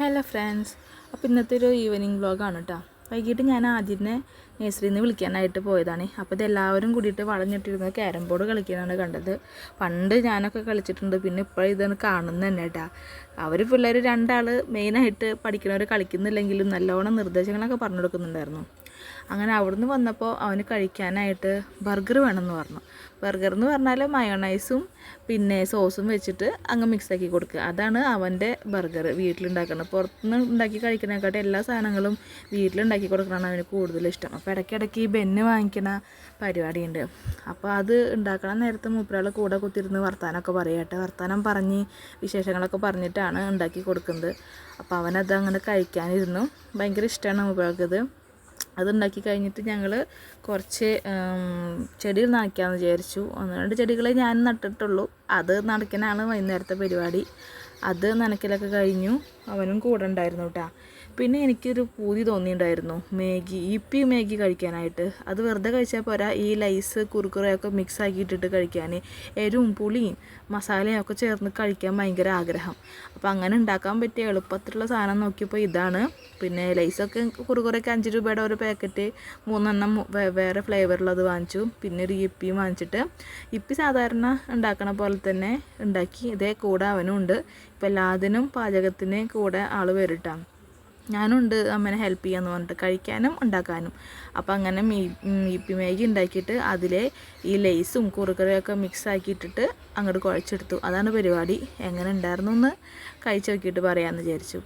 Hello friends അപ്പോൾ ഇന്നത്തെ ഒരു ഈവനിങ് വ്ളോഗാണ് കേട്ടോ വൈകിട്ട് ഞാൻ ആദ്യനെ നേഴ്സറിയിൽ നിന്ന് വിളിക്കാനായിട്ട് പോയതാണ്. അപ്പോൾ ഇത് എല്ലാവരും കൂടിയിട്ട് വളഞ്ഞിട്ടിരുന്ന് ക്യാരം ബോർഡ് കളിക്കാനാണ് കണ്ടത്. പണ്ട് ഞാനൊക്കെ കളിച്ചിട്ടുണ്ട്. പിന്നെ ഇപ്പോൾ ഇതാണ് കാണുന്നത് തന്നെ കേട്ടോ അവർ പിള്ളേർ രണ്ടാൾ മെയിനായിട്ട് പഠിക്കുന്നവർ കളിക്കുന്നില്ലെങ്കിലും നല്ലോണം നിർദ്ദേശങ്ങളൊക്കെ പറഞ്ഞു കൊടുക്കുന്നുണ്ടായിരുന്നു. അങ്ങനെ അവിടുന്ന് വന്നപ്പോൾ അവന് കഴിക്കാനായിട്ട് ബർഗർ വേണമെന്ന് പറഞ്ഞു. ബർഗർ എന്ന് പറഞ്ഞാൽ മയോണൈസും പിന്നെ സോസും വെച്ചിട്ട് അങ്ങ് മിക്സാക്കി കൊടുക്കുക അതാണ് അവന്റെ ബർഗർ. വീട്ടിലുണ്ടാക്കുന്നത് പുറത്തുനിന്ന് ഉണ്ടാക്കി കഴിക്കുന്നതിനെക്കാട്ടും എല്ലാ സാധനങ്ങളും വീട്ടിലുണ്ടാക്കി കൊടുക്കണമെന്ന് അവന് കൂടുതൽ ഇഷ്ടം. അപ്പോൾ ഇടയ്ക്കിടയ്ക്ക് ഈ ബെന്ന് വാങ്ങിക്കണ പരിപാടിയുണ്ട്. അപ്പോൾ അത് ഉണ്ടാക്കണ നേരത്തെ മൂപ്പരാൾ കൂടെ കുത്തിരുന്ന് വർത്താനമൊക്കെ പറയട്ടെ വർത്താനം പറഞ്ഞ് വിശേഷങ്ങളൊക്കെ പറഞ്ഞിട്ടാണ് ഉണ്ടാക്കി കൊടുക്കുന്നത്. അപ്പോൾ അവനത് അങ്ങനെ കഴിക്കാനിരുന്നു. ഭയങ്കര ഇഷ്ടമാണ് മൂപ്പരാൾക്കത്. അതുണ്ടാക്കി കഴിഞ്ഞിട്ട് ഞങ്ങൾ കുറച്ച് ചെടികൾ നനയ്ക്കാമെന്ന് വിചാരിച്ചു. ഒന്ന് രണ്ട് ചെടികളെ ഞാൻ നട്ടിട്ടുള്ളൂ. അത് നനയ്ക്കാനാണ് വൈകുന്നേരത്തെ പരിപാടി. അത് നനയ്ക്കലൊക്കെ കഴിഞ്ഞു. അവനും കൂടെ ഉണ്ടായിരുന്നു കേട്ടോ പിന്നെ എനിക്കൊരു പൂതി തോന്നിയിട്ടുണ്ടായിരുന്നു. മാഗി ഇപ്പി മാഗി കഴിക്കാനായിട്ട്. അത് വെറുതെ കഴിച്ചാൽ പോരാ. ഈ ലൈസ് കുറുക്കുറയൊക്കെ മിക്സ് ആക്കിയിട്ടിട്ട് കഴിക്കാൻ എരിവും പുളിയും മസാലയും ഒക്കെ ചേർന്ന് കഴിക്കാൻ ഭയങ്കര ആഗ്രഹം. അപ്പോൾ അങ്ങനെ ഉണ്ടാക്കാൻ പറ്റിയ എളുപ്പത്തിലുള്ള സാധനം നോക്കിയപ്പോൾ ഇതാണ്. പിന്നെ ലൈസൊക്കെ കുറുകുറയൊക്കെ അഞ്ച് രൂപയുടെ ഒരു പാക്കറ്റ്. മൂന്നെണ്ണം വേറെ ഫ്ലേവറുള്ളത് വാങ്ങിച്ചു. പിന്നെ ഒരു ഇപ്പിയും വാങ്ങിച്ചിട്ട് ഇപ്പി സാധാരണ ഉണ്ടാക്കണ പോലെ തന്നെ ഉണ്ടാക്കി. ഇതേ കൂടെ അവനും ഉണ്ട് ഇപ്പം എല്ലാത്തിനും പാചകത്തിന് കൂടെ ആൾ വരിട്ടാണ് ഞാനുണ്ട് അമ്മനെ ഹെൽപ്പ് ചെയ്യാന്ന് പറഞ്ഞിട്ട് കഴിക്കാനും ഉണ്ടാക്കാനും. അപ്പോൾ അങ്ങനെ മീ ഇപ്പി മാഗി ഉണ്ടാക്കിയിട്ട് അതിലെ ഈ ലേസും കുറുക്കറിയൊക്കെ മിക്സ് ആക്കിയിട്ടിട്ട് അങ്ങോട്ട് കുഴച്ചെടുത്തു. അതാണ് പരിപാടി. എങ്ങനെ ഉണ്ടായിരുന്നു എന്ന് കഴിച്ച് നോക്കിയിട്ട് പറയാമെന്ന് വിചാരിച്ചു.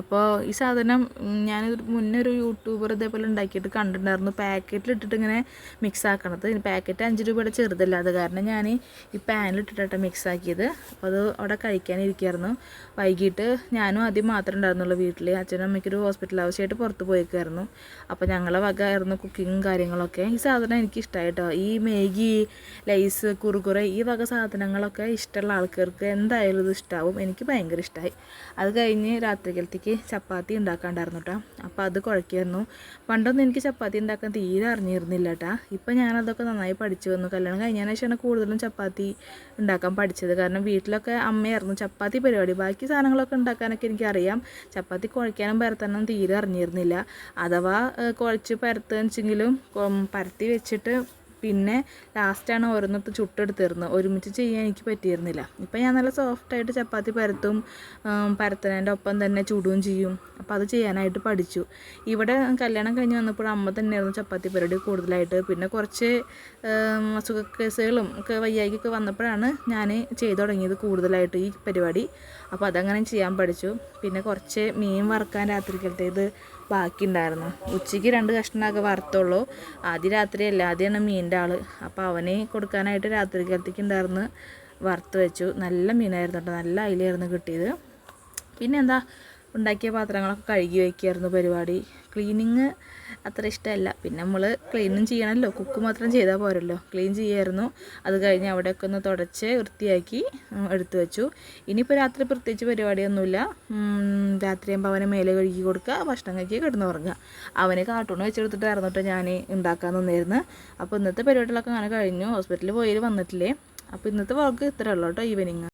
അപ്പോൾ ഈ സാധനം ഞാൻ മുന്നേ ഒരു യൂട്യൂബർ ഇതേപോലെ ഉണ്ടാക്കിയിട്ട് കണ്ടിട്ടുണ്ടായിരുന്നു. പാക്കറ്റിലിട്ടിട്ട് ഇങ്ങനെ മിക്സ് ആക്കണത്. പാക്കറ്റ് അഞ്ച് രൂപയുടെ ചെറുതല്ല. അത് കാരണം ഞാൻ ഈ പാനിൽ പാനിലിട്ടിട്ടാണ് മിക്സ് ആക്കിയത്. അപ്പോൾ അത് അവിടെ കഴിക്കാനിരിക്കുമായിരുന്നു വൈകിട്ട് ഞാനും ആദ്യം മാത്രമേ ഉണ്ടായിരുന്നുള്ളൂ വീട്ടിൽ അച്ഛനും അമ്മയ്ക്കൊരു ഹോസ്പിറ്റൽ ആവശ്യമായിട്ട് പുറത്ത് പോയേക്കായിരുന്നു. അപ്പോൾ ഞങ്ങളെ വക ആയിരുന്നു കുക്കിങ്ങും കാര്യങ്ങളൊക്കെ. ഈ സാധനം എനിക്ക് ഇഷ്ടമായിട്ടോ ഈ മേഗി ലൈസ് കുറുകുറ ഈ വക സാധനങ്ങളൊക്കെ ഇഷ്ടമുള്ള ആൾക്കാർക്ക് എന്തായാലും ഇത് ഇഷ്ടമാവും എനിക്ക് ഭയങ്കര ഇഷ്ടമായി അത് കഴിഞ്ഞ് രാത്രിക്കലത്തെ ചപ്പാത്തിക്ക് ചപ്പാത്തി ഉണ്ടാക്കാണ്ടായിരുന്നു കേട്ടോ അപ്പോൾ അത് കുഴയ്ക്കായിരുന്നു പണ്ടൊന്നും എനിക്ക് ചപ്പാത്തി ഉണ്ടാക്കാൻ തീരെ അറിഞ്ഞിരുന്നില്ല കേട്ടോ ഇപ്പം ഞാനതൊക്കെ നന്നായി പഠിച്ചു വന്നു. കല്യാണം കഴിഞ്ഞതിന് ശേഷമാണ് കൂടുതലും ചപ്പാത്തി ഉണ്ടാക്കാൻ പഠിച്ചത്. കാരണം വീട്ടിലൊക്കെ അമ്മയായിരുന്നു ചപ്പാത്തി പരിപാടി. ബാക്കി സാധനങ്ങളൊക്കെ ഉണ്ടാക്കാനൊക്കെ എനിക്കറിയാം. ചപ്പാത്തി കുഴക്കാനും പരത്താനും തീരെ അറിഞ്ഞിരുന്നില്ല. അഥവാ കുഴച്ച് പരത്തുവെച്ചെങ്കിലും പരത്തി വെച്ചിട്ട് പിന്നെ ലാസ്റ്റാണ് ഓരോന്നത്ത് ചുട്ടെടുത്തിരുന്നത് ഒരുമിച്ച് ചെയ്യാൻ എനിക്ക് പറ്റിയിരുന്നില്ല. ഇപ്പം ഞാൻ നല്ല സോഫ്റ്റായിട്ട് ചപ്പാത്തി പരത്തും പരത്തുന്നതിന്റെ ഒപ്പം തന്നെ ചുടുകയും ചെയ്യും. അപ്പം അത് ചെയ്യാനായിട്ട് പഠിച്ചു. ഇവിടെ കല്യാണം കഴിഞ്ഞ് വന്നപ്പോൾ അമ്മ തന്നെയായിരുന്നു ചപ്പാത്തി പരിപാടി കൂടുതലായിട്ട്. പിന്നെ കുറച്ച് അസുഖ കേസുകളും ഒക്കെ വയ്യായിക്കൊക്കെ വന്നപ്പോഴാണ് ഞാൻ ചെയ്തു തുടങ്ങിയത് കൂടുതലായിട്ട് ഈ പരിപാടി. അപ്പോൾ അതങ്ങനെ ചെയ്യാൻ പഠിച്ചു. പിന്നെ കുറച്ച് മീൻ വറുക്കാൻ രാത്രിക്കലത്തേത് ബാക്കിയുണ്ടായിരുന്നു. ഉച്ചയ്ക്ക് രണ്ട് കഷ്ണമൊക്കെ വറുത്തുള്ളൂ. ആദ്യ രാത്രിയല്ല ആദ്യമാണ് മീനിന്റെ ആൾ അപ്പോൾ അവനെ കൊടുക്കാനായിട്ട് രാത്രി കാലത്തേക്ക് ഉണ്ടായിരുന്നു. വറുത്ത് വെച്ചു. നല്ല മീനായിരുന്നു കേട്ടോ. നല്ല അയിലായിരുന്നു കിട്ടിയത്. പിന്നെ എന്താ ഉണ്ടാക്കിയ പാത്രങ്ങളൊക്കെ കഴുകി വയ്ക്കുമായിരുന്നു പരിപാടി. ക്ലീനിങ് അത്ര ഇഷ്ടമല്ല. പിന്നെ നമ്മൾ ക്ലീനും ചെയ്യണമല്ലോ കുക്ക് മാത്രം ചെയ്താൽ പോരല്ലോ. ക്ലീൻ ചെയ്യായിരുന്നു. അത് കഴിഞ്ഞ് അവിടെയൊക്കെ ഒന്ന് തുടച്ച് വൃത്തിയാക്കി എടുത്തു വെച്ചു. ഇനിയിപ്പോൾ രാത്രി പ്രത്യേകിച്ച് പരിപാടിയൊന്നുമില്ല. രാത്രിയാകുമ്പോൾ അവനെ മേലെ കഴുകി കൊടുക്കുക ഭക്ഷണം കഴിക്കുക കിടന്നുറങ്ങുക. അവനെ കാർട്ടൂൺ വെച്ചെടുത്തിട്ടായിരുന്നു കേട്ടോ ഞാൻ ഉണ്ടാക്കാൻ നിന്നായിരുന്നു അപ്പോൾ ഇന്നത്തെ പരിപാടികളൊക്കെ അങ്ങനെ കഴിഞ്ഞു. ഹോസ്പിറ്റലിൽ പോയി വന്നിട്ടില്ലേ? അപ്പോൾ ഇന്നത്തെ വർക്ക് ഇത്രയേ ഉള്ളൂ കേട്ടോ ഈവനിങ്